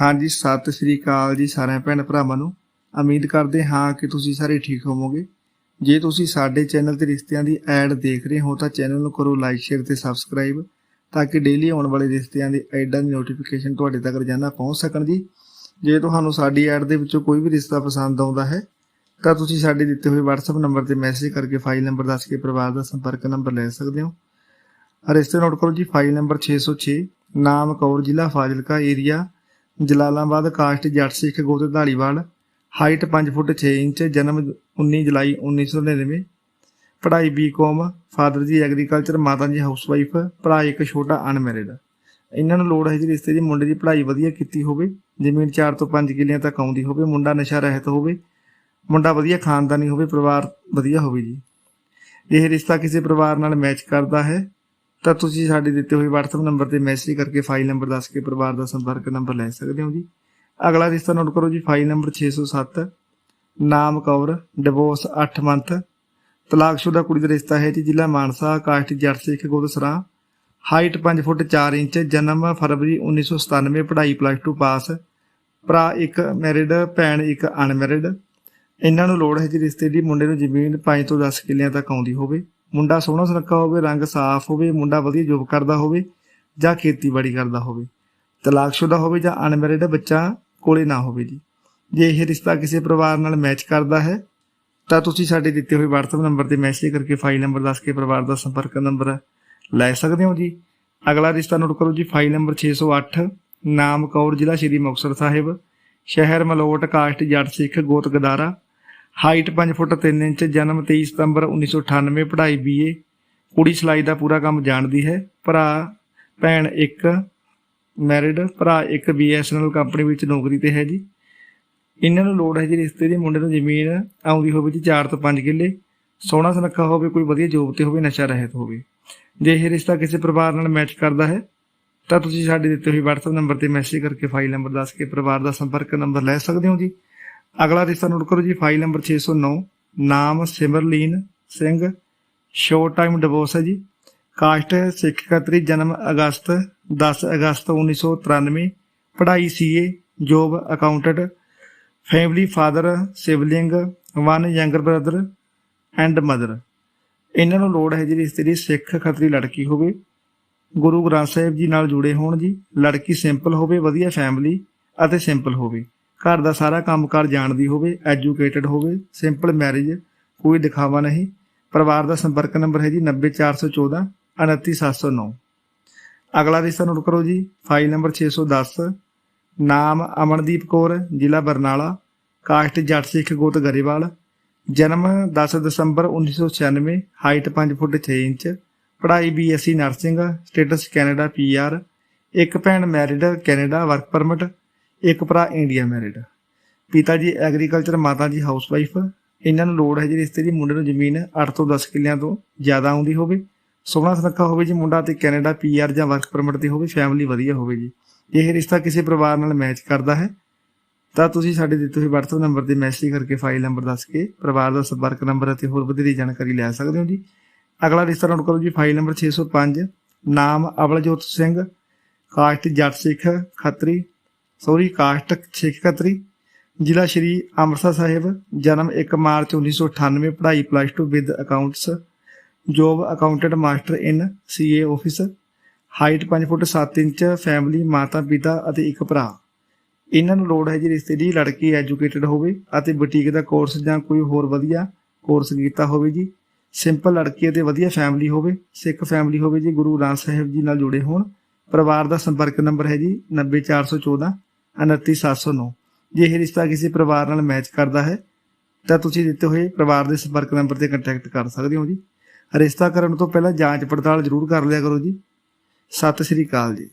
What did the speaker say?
ਹਾਂਜੀ, ਸਤਿ ਸ੍ਰੀ ਅਕਾਲ ਜੀ ਸਾਰਿਆਂ ਭੈਣ ਭਰਾਵਾਂ ਨੂੰ। ਉਮੀਦ ਕਰਦੇ ਹਾਂ ਕਿ ਤੁਸੀਂ ਸਾਰੇ ਠੀਕ ਹੋਵੋਗੇ। ਜੇ ਤੁਸੀਂ ਸਾਡੇ ਚੈਨਲ ਤੇ ਰਿਸ਼ਤਿਆਂ ਦੀ ਐਡ ਦੇਖ ਰਹੇ ਹੋ ਤਾਂ ਚੈਨਲ ਨੂੰ ਕਰੋ ਲਾਈਕ, ਸ਼ੇਅਰ ਤੇ ਸਬਸਕ੍ਰਾਈਬ ਤਾਂ ਕਿ ਡੇਲੀ ਆਉਣ ਵਾਲੇ ਰਿਸ਼ਤਿਆਂ ਦੀ ਐਡਾਂ ਦੀ ਨੋਟੀਫਿਕੇਸ਼ਨ ਤੁਹਾਡੇ ਤੱਕ ਰੋਜ਼ਾਨਾ ਪਹੁੰਚ ਸਕਣ ਜੀ। ਜੇ ਤੁਹਾਨੂੰ ਸਾਡੀ ਐਡ ਦੇ ਵਿੱਚੋਂ ਕੋਈ ਵੀ ਰਿਸ਼ਤਾ ਪਸੰਦ ਆਉਂਦਾ ਹੈ ਤਾਂ ਤੁਸੀਂ ਸਾਡੇ ਦਿੱਤੇ ਹੋਏ WhatsApp ਨੰਬਰ ਤੇ ਮੈਸੇਜ ਕਰਕੇ ਫਾਈਲ ਨੰਬਰ ਦੱਸ ਕੇ ਪਰਿਵਾਰ ਦਾ ਸੰਪਰਕ ਨੰਬਰ ਲੈ ਸਕਦੇ ਹੋ। ਰਿਸ਼ਤੇ ਨੋਟ ਕਰੋ ਜੀ ਫਾਈਲ ਨੰਬਰ 606 ਨਾਮ ਕੌਰ ਜ਼ਿਲ੍ਹਾ ਫਾਜ਼ਿਲਕਾ ਏਰੀਆ ਜਲਾਲਾਬਾਦ ਕਾਸਟ ਜੱਟ ਸਿੱਖ ਗੋਤ ਢਾਲੀਵਾਲ ਹਾਈਟ 5 ਫੁੱਟ 6 ਇੰਚ, ਜਨਮ 19 ਜੁਲਾਈ 1999 ਪੜ੍ਹਾਈ ਬੀਕਾਮ ਫਾਦਰ ਜੀ ਐਗਰੀਕਲਚਰ ਮਾਤਾ ਜੀ ਹਾਊਸਵਾਈਫ ਭਰਾ ਇੱਕ ਛੋਟਾ ਅਨਮੈਰਿਡ ਇਹਨਾਂ ਨੂੰ ਲੋੜ ਹੈ ਜੀ ਰਿਸ਼ਤੇ ਦੀ, ਮੁੰਡੇ ਦੀ ਪੜ੍ਹਾਈ ਵਧੀਆ ਕੀਤੀ ਹੋਵੇ, ਜ਼ਮੀਨ 4 ਤੋਂ 5 ਕਿੱਲਿਆਂ ਤੱਕ ਆਉਂਦੀ ਹੋਵੇ, ਮੁੰਡਾ ਨਸ਼ਾ ਰਹਿਤ ਹੋਵੇ, ਮੁੰਡਾ ਵਧੀਆ ਖਾਨਦਾਨੀ ਹੋਵੇ, ਪਰਿਵਾਰ ਵਧੀਆ ਹੋਵੇ ਜੀ। ਇਹ ਰਿਸ਼ਤਾ ਕਿਸੇ ਪਰਿਵਾਰ ਨਾਲ ਮੈਚ ਕਰਦਾ ਹੈ। ਤਾਂ ਤੁਸੀਂ ਸਾਡੇ ਦਿੱਤੇ ਹੋਏ WhatsApp ਨੰਬਰ ਤੇ ਮੈਸੇਜ ਕਰਕੇ ਫਾਈਲ ਨੰਬਰ ਦੱਸ ਕੇ ਪਰਿਵਾਰ ਦਾ ਸੰਪਰਕ ਨੰਬਰ ਲੈ ਸਕਦੇ ਹੋ ਜੀ। ਅਗਲਾ ਰਿਸ਼ਤਾ ਨੋਟ ਕਰੋ ਜੀ ਫਾਈਲ ਨੰਬਰ 607 ਨਾਮ ਕੌਰ ਡਿਵੋਰਸ 8 ਮੰਥ ਤਲਾਕਸ਼ੁਦਾ ਕੁੜੀ ਦਾ ਰਿਸ਼ਤਾ ਹੈ ਜੀ, ਜ਼ਿਲ੍ਹਾ ਮਾਨਸਾ, ਕਾਸਟ ਜੱਟ ਸਿੱਖ ਗੋਦਸਰਾ ਹਾਈਟ 5 ਫੁੱਟ 4 ਇੰਚ, ਜਨਮ ਫਰਵਰੀ 1997 ਪੜ੍ਹਾਈ ਪਲੱਸ 2 ਪਾਸ, ਭਰਾ ਇੱਕ ਮੈਰਿਡ ਭੈਣ ਇੱਕ ਅਨਮੈਰਿਡ ਇਹਨਾਂ ਨੂੰ ਲੋੜ ਹੈ ਜੀ ਰਿਸ਼ਤੇ ਦੀ, ਮੁੰਡੇ ਨੂੰ ਜ਼ਮੀਨ 5 ਤੋਂ 10 ਕਿੱਲਿਆਂ ਤੱਕ ਆਉਂਦੀ ਹੋਵੇ। ਮੁੰਡਾ ਸੋਹਣਾ ਸੁਨੱਖਾ ਹੋਵੇ, ਰੰਗ ਸਾਫ਼ ਹੋਵੇ, ਮੁੰਡਾ ਵਧੀਆ ਜੋਬ ਕਰਦਾ ਹੋਵੇ ਜਾਂ ਖੇਤੀਬਾੜੀ ਕਰਦਾ ਹੋਵੇ, ਤਲਾਕਸ਼ੁਦਾ ਹੋਵੇ ਜਾਂ ਅਨਮੈਰਿਡ ਬੱਚਾ ਕੋਲੇ ਨਾ ਹੋਵੇ ਜੀ। ਜੇ ਇਹ ਰਿਸ਼ਤਾ ਕਿਸੇ ਪਰਿਵਾਰ ਨਾਲ ਮੈਚ ਕਰਦਾ ਹੈ, ਤਾਂ ਤੁਸੀਂ ਸਾਡੇ ਦਿੱਤੇ ਹੋਏ WhatsApp ਨੰਬਰ ਤੇ ਮੈਸੇਜ ਕਰਕੇ ਫਾਈਲ ਨੰਬਰ ਦੱਸ ਕੇ ਪਰਿਵਾਰ ਦਾ ਸੰਪਰਕ ਨੰਬਰ ਲੈ ਸਕਦੇ ਹੋ ਜੀ। ਅਗਲਾ ਰਿਸ਼ਤਾ ਨੋਟ ਕਰੋ ਜੀ ਫਾਈਲ ਨੰਬਰ 608 ਨਾਮ ਕੌਰ ਜ਼ਿਲ੍ਹਾ ਸ਼੍ਰੀ ਮੁਕਤਸਰ ਸਾਹਿਬ, ਸ਼ਹਿਰ ਮਲੋਟ, ਕਾਸਟ, ਜੱਟ ਸਿੱਖ ਗੋਤ ਗਦਾਰਾ ਹਾਈਟ 5 ਫੁੱਟ 3 ਇੰਚ, ਜਨਮ 23 ਸਤੰਬਰ 1998 ਪੜ੍ਹਾਈ ਬੀਏ ਕੁੜੀ ਸਿਲਾਈ ਦਾ ਪੂਰਾ ਕੰਮ ਜਾਣਦੀ ਹੈ, ਭਰਾ ਭੈਣ ਇੱਕ ਮੈਰਿਡ ਭਰਾ ਇੱਕ ਬੀਐਸਐਨਐਲ ਕੰਪਨੀ ਵਿੱਚ ਨੌਕਰੀ ਤੇ ਹੈ ਜੀ। ਇਹਨਾਂ ਨੂੰ ਲੋੜ ਹੈ ਜੀ ਰਿਸ਼ਤੇ ਦੇ, ਮੁੰਡੇ ਨੂੰ ਜ਼ਮੀਨ ਆਉਂਦੀ ਹੋਵੇ ਜੀ 4 ਤੋਂ 5 ਕਿੱਲੇ, ਸੋਹਣਾ ਸੁਨੱਖਾ ਹੋਵੇ, ਕੋਈ ਵਧੀਆ ਜੋਬ ਤੇ ਹੋਵੇ, ਨਸ਼ਾ ਰਹਿਤ ਹੋਵੇ। ਜੇ ਇਹ ਰਿਸ਼ਤਾ ਕਿਸੇ ਪਰਿਵਾਰ ਨਾਲ ਮੈਚ ਕਰਦਾ ਹੈ, ਤਾਂ ਤੁਸੀਂ ਸਾਡੇ ਦਿੱਤੇ ਹੋਏ WhatsApp ਨੰਬਰ ਤੇ ਮੈਸੇਜ ਕਰਕੇ ਫਾਈਲ ਨੰਬਰ ਦੱਸ ਕੇ ਪਰਿਵਾਰ ਦਾ ਸੰਪਰਕ ਨੰਬਰ ਲੈ ਸਕਦੇ ਹੋ ਜੀ। ਅਗਲਾ ਰਿਸ਼ਤਾ ਨੋਟ ਕਰੋ ਜੀ, ਫਾਈਲ ਨੰਬਰ 609 ਨਾਮ Simerleen Singh. Short time divorce ਹੈ ਜੀ। ਕਾਸਟ ਸਿੱਖ ਖੱਤਰੀ ਜਨਮ ਅਗਸਤ 10 ਅਗਸਤ 1993 ਪੜ੍ਹਾਈ CA job accountant family father sibling one younger brother and mother ਇਹਨਾਂ ਨੂੰ ਲੋੜ ਹੈ ਜੀ ਰਿਸ਼ਤੇ ਸਿੱਖ ਖੱਤਰੀ ਲੜਕੀ ਹੋਵੇ। ਗੁਰੂ ਗ੍ਰੰਥ ਸਾਹਿਬ ਜੀ ਨਾਲ ਜੁੜੇ ਹੋਣ ਜੀ। ਲੜਕੀ ਸਿੰਪਲ ਹੋਵੇ, ਵਧੀਆ ਫੈਮਿਲੀ ਅਤੇ ਸਿੰਪਲ ਹੋਵੇ। ਘਰ ਦਾ ਸਾਰਾ ਕੰਮਕਾਰ ਜਾਣਦੀ ਹੋਵੇ ਐਜੂਕੇਟਿਡ ਹੋਵੇ ਸਿੰਪਲ ਮੈਰਿਜ ਕੋਈ ਦਿਖਾਵਾ ਨਹੀਂ। ਪਰਿਵਾਰ ਦਾ ਸੰਪਰਕ ਨੰਬਰ ਹੈ ਜੀ 90414 29709 ਅਗਲਾ ਰਿਸ਼ਤਾ ਨੋਟ ਕਰੋ ਜੀ, ਫਾਈਲ ਨੰਬਰ 610 ਨਾਮ ਅਮਨਦੀਪ ਕੌਰ, ਜ਼ਿਲ੍ਹਾ ਬਰਨਾਲਾ। ਕਾਸਟ ਜੱਟ ਸਿੱਖ ਗੋਤ ਗਰੇਵਾਲ। ਜਨਮ 10 ਦਸੰਬਰ 1996 ਹਾਈਟ 5 ਫੁੱਟ 6 ਇੰਚ। ਪੜ੍ਹਾਈ BSc nursing status Canada PR ਇੱਕ ਭੈਣ ਮੈਰਿਡ ਕੈਨੇਡਾ ਵਰਕ ਪਰਮਿਟ ਇੱਕ ਭਰਾ ਇੰਡੀਆ ਮੈਰਿਡ ਪਿਤਾ ਜੀ ਐਗਰੀਕਲਚਰ ਮਾਤਾ ਜੀ ਹਾਊਸਵਾਈਫ ਇਹਨਾਂ ਨੂੰ ਲੋੜ ਹੈ ਜੀ ਰਿਸ਼ਤੇ ਦੀ, ਮੁੰਡੇ ਨੂੰ ਜ਼ਮੀਨ 8 ਤੋਂ 10 ਕਿੱਲਿਆਂ ਤੋਂ ਜ਼ਿਆਦਾ ਆਉਂਦੀ ਹੋਵੇ। ਸੋਹਣਾ ਸੁਨੱਖਾ ਹੋਵੇ ਜੀ ਮੁੰਡਾ ਤੇ ਕੈਨੇਡਾ ਪੀਆਰ ਜਾਂ ਵਰਕ ਪਰਮਿਟ ਤੇ ਹੋਵੇ ਫੈਮਿਲੀ ਵਧੀਆ ਹੋਵੇ ਜੀ। ਇਹ ਰਿਸ਼ਤਾ ਕਿਸੇ ਪਰਿਵਾਰ ਨਾਲ ਮੈਚ ਕਰਦਾ ਹੈ। ਤਾਂ ਤੁਸੀਂ ਸਾਡੇ ਦਿੱਤੇ ਹੋਏ WhatsApp ਨੰਬਰ ਤੇ ਮੈਸੇਜ ਕਰਕੇ ਫਾਈਲ ਨੰਬਰ ਦੱਸ ਕੇ ਪਰਿਵਾਰ ਦਾ ਸੰਪਰਕ ਨੰਬਰ ਅਤੇ ਹੋਰ ਵਧੇਰੀ ਜਾਣਕਾਰੀ ਲੈ ਸਕਦੇ ਹੋ ਜੀ। ਅਗਲਾ ਰਿਸ਼ਤਾ ਨੋਟ ਕਰੋ ਜੀ ਫਾਈਲ ਨੰਬਰ 605 ਨਾਮ Avaljot Singh caste Jatt Sikh, Khatri sorry caste Sikh Khatri ਜ਼ਿਲ੍ਹਾ ਸ਼੍ਰੀ ਅੰਮ੍ਰਿਤਸਰ ਸਾਹਿਬ, ਜਨਮ 1 ਮਾਰਚ 1998 ਪੜ੍ਹਾਈ plus 2 with accounts job accountant master in CA office height 5 foot 7 inch family ਮਾਤਾ ਪਿਤਾ ਅਤੇ ਇੱਕ ਭਰਾ। ਇਹਨਾਂ ਨੂੰ ਲੋੜ ਹੈ ਜੀ ਰਿਸ਼ਤੇ ਦੀ, ਲੜਕੀ ਐਜੂਕੇਟਡ ਹੋਵੇ ਅਤੇ ਬੁਟੀਕ ਦਾ ਕੋਰਸ ਜਾਂ ਕੋਈ ਹੋਰ ਵਧੀਆ ਕੋਰਸ ਕੀਤਾ ਹੋਵੇ ਜੀ। ਸਿੰਪਲ ਲੜਕੀ ਅਤੇ ਵਧੀਆ ਫੈਮਿਲੀ ਹੋਵੇ, ਸਿੱਖ ਫੈਮਿਲੀ ਹੋਵੇ ਜੀ, ਗੁਰੂ ਗ੍ਰੰਥ ਸਾਹਿਬ ਜੀ ਨਾਲ ਜੁੜੇ ਹੋਣ। ਪਰਿਵਾਰ ਦਾ ਸੰਪਰਕ ਨੰਬਰ ਹੈ ਜੀ 90414 29709 ਜੇ ਇਹ ਰਿਸ਼ਤਾ ਕਿਸੇ ਪਰਿਵਾਰ ਨਾਲ ਮੈਚ ਕਰਦਾ ਹੈ, ਤਾਂ ਤੁਸੀਂ ਦਿੱਤੇ ਹੋਏ ਪਰਿਵਾਰ ਦੇ ਸੰਪਰਕ ਨੰਬਰ ਤੇ ਕੰਟੈਕਟ ਕਰ ਸਕਦੇ ਹੋ ਜੀ। ਰਿਸ਼ਤਾ ਕਰਨ ਤੋਂ ਪਹਿਲਾਂ ਜਾਂਚ ਪੜਤਾਲ ਜ਼ਰੂਰ ਕਰ ਲਿਆ ਕਰੋ ਜੀ। ਸਤਿ ਸ੍ਰੀ ਅਕਾਲ ਜੀ।